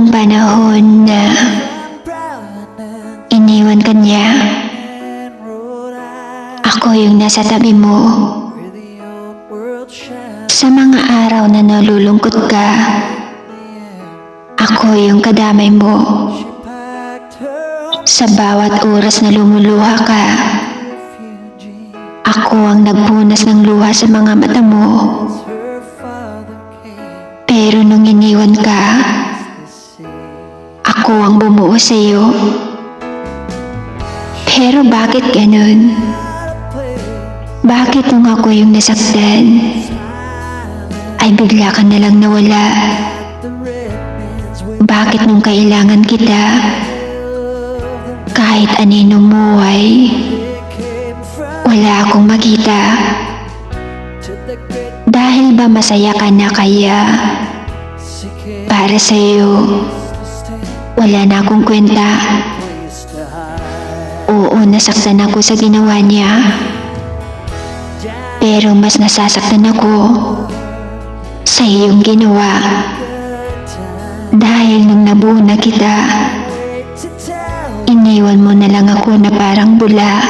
nung panahon na iniwan ka niya. Ako yung nasa tabi mo. Sa mga araw na nalulungkot ka, ako yung kadamay mo. Sa bawat oras na lumuluha ka, ako ang nagpunas ng luha sa mga mata mo. Pero nung iniwan ka, ako ang bumuo sa iyo. Pero bakit ganun? Bakit nung ako yung nasaktan, ay bigla ka na lang nawala? Bakit nung kailangan kita, kahit aninong muhay, wala akong makita? Dahil ba masaya ka na kaya? Para sa'yo, wala na akong kwenta. Oo, nasaktan ako sa ginawa niya. Pero mas nasasaktan ako sa iyong ginawa. Dahil nung nabuo na kita, iniwan mo na lang ako na parang bula.